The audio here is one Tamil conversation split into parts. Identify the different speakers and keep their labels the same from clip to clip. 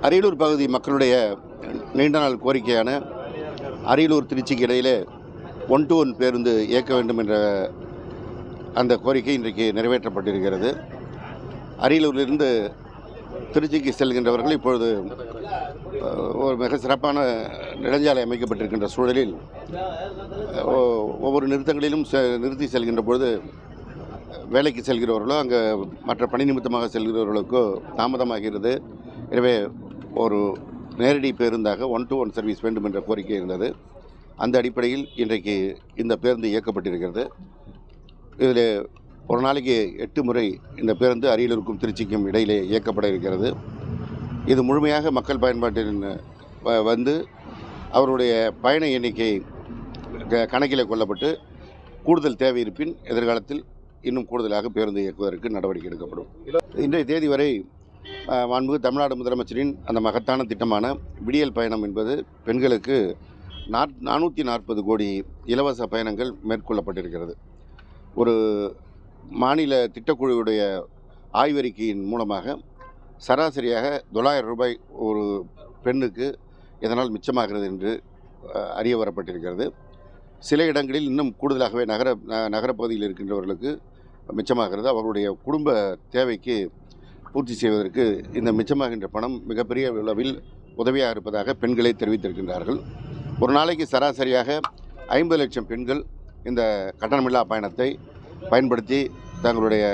Speaker 1: அரியலூர் பகுதி மக்களுடைய நீண்ட நாள் கோரிக்கையான அரியலூர் திருச்சிக்கு இடையிலே ஒன் டு ஒன் பேருந்து இயக்க வேண்டும் என்ற அந்த கோரிக்கை இன்றைக்கு நிறைவேற்றப்பட்டிருக்கிறது. அரியலூரிலிருந்து திருச்சிக்கு செல்கின்றவர்கள் இப்பொழுது ஒரு மிக சிறப்பான நெடுஞ்சாலை அமைக்கப்பட்டிருக்கின்ற சூழலில் ஒவ்வொரு நிறுத்தங்களிலும் செ- நிறுத்தி செல்கின்ற பொழுது வேலைக்கு செல்கிறவர்களோ அங்கே மற்ற பணி நிமித்தமாக செல்கிறவர்களுக்கோ தாமதமாகிறது. எனவே ஒரு நேரடி பேருந்தாக ஒன் டு ஒன் சர்வீஸ் வேண்டும் என்ற கோரிக்கை இருந்தது. அந்த அடிப்படையில் இன்றைக்கு இந்த பேருந்து இயக்கப்பட்டிருக்கிறது. இதில் ஒரு நாளைக்கு எட்டு முறை இந்த பேருந்து அரியலூருக்கும் திருச்சிக்கும் இடையிலே இயக்கப்பட இருக்கிறது. இது முழுமையாக மக்கள் பயன்பாட்டின் வ- வந்து அவருடைய பயண எண்ணிக்கை க- கொள்ளப்பட்டு கூடுதல் தேவை இருப்பின் எதிர்காலத்தில் இன்னும் கூடுதலாக பேருந்து இயக்குவதற்கு நடவடிக்கை எடுக்கப்படும். இன்றைய தேதி வரை அஹ், மாண்புமிகு தமிழ்நாடு முதலமைச்சரின் அந்த மகத்தான திட்டமான விடியல் பயணம் என்பது பெண்களுக்கு நாற் நானூற்றி நாற்பது கோடி இலவச பயணங்கள் மேற்கொள்ளப்பட்டிருக்கிறது. ஒரு மாநில திட்டக்குழுவுடைய ஆய்வறிக்கையின் மூலமாக சராசரியாக தொள்ளாயிரம் ரூபாய் ஒரு பெண்ணுக்கு இதனால் மிச்சமாகிறது என்று அறிய வரப்பட்டிருக்கிறது. சில இடங்களில் இன்னும் கூடுதலாகவே நகர நகரப்பகுதியில் இருக்கின்றவர்களுக்கு மிச்சமாகிறது. அவர்களுடைய குடும்ப தேவைக்கு பூர்த்தி செய்வதற்கு இந்த மிச்சமாகின்ற பணம் மிகப்பெரிய அளவில் உதவியாக இருப்பதாக பெண்களே தெரிவித்திருக்கின்றார்கள். ஒரு நாளைக்கு சராசரியாக ஐம்பது லட்சம் பெண்கள் இந்த கட்டணமில்லா பயணத்தை பயன்படுத்தி தங்களுடைய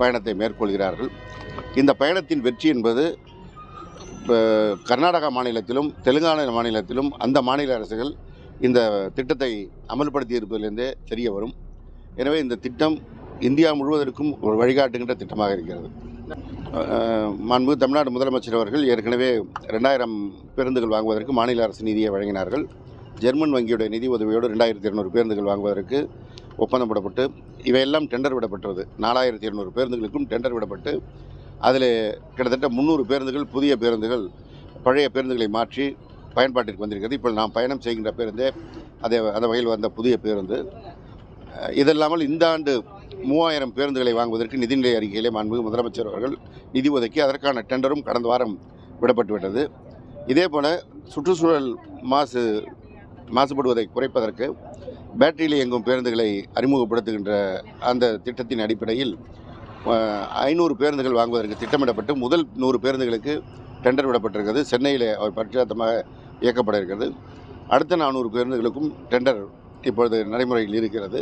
Speaker 1: பயணத்தை மேற்கொள்கிறார்கள். இந்த பயணத்தின் வெற்றி என்பது கர்நாடகா மாநிலத்திலும் தெலுங்கானா மாநிலத்திலும் அந்த மாநில அரசுகள் இந்த திட்டத்தை அமல்படுத்தி இருப்பதிலிருந்தே தெரிய வரும். எனவே இந்த திட்டம் இந்தியா முழுவதற்கும் ஒரு வழிகாட்டுகின்ற திட்டமாக இருக்கிறது. மாண்பு தமிழ்நாடு முதலமைச்சர் அவர்கள் ஏற்கனவே ரெண்டாயிரம் பேருந்துகள் வாங்குவதற்கு மாநில அரசு நிதியை வழங்கினார்கள். ஜெர்மன் வங்கியுடைய நிதி உதவியோடு ரெண்டாயிரத்தி இருநூறு பேருந்துகள் வாங்குவதற்கு ஒப்பந்தம் விடப்பட்டு இவையெல்லாம் டெண்டர் விடப்பட்டது. நாலாயிரத்தி இரநூறு பேருந்துகளுக்கும் டெண்டர் விடப்பட்டு அதில் கிட்டத்தட்ட முந்நூறு பேருந்துகள் புதிய பேருந்துகள் பழைய பேருந்துகளை மாற்றி பயன்பாட்டிற்கு வந்திருக்கிறது. இப்போ நாம் பயணம் செய்கின்ற பேருந்தே அதே அந்த வகையில் வந்த புதிய பேருந்து. அஹ், இதல்லாமல் இந்த ஆண்டு மூவாயிரம் பேருந்துகளை வாங்குவதற்கு நிதிநிலை அறிக்கையிலே மாண்புமிகு முதலமைச்சர் அவர்கள் நிதி ஒதுக்கி அதற்கான டெண்டரும் கடந்த வாரம் விடப்பட்டுவிட்டது. இதே போல் சுற்றுச்சூழல் மாசு மாசுபடுவதை குறைப்பதற்கு பேட்டரியில் இயங்கும் பேருந்துகளை அறிமுகப்படுத்துகின்ற அந்த திட்டத்தின் அடிப்படையில் ஐநூறு பேருந்துகள் வாங்குவதற்கு திட்டமிடப்பட்டு முதல் நூறு பேருந்துகளுக்கு டெண்டர் விடப்பட்டிருக்கிறது. சென்னையில் அவர் பரிச்சாத்தமாக இயக்கப்பட இருக்கிறது. அடுத்த நானூறு பேருந்துகளுக்கும் டெண்டர் இப்பொழுது நடைமுறையில் இருக்கிறது.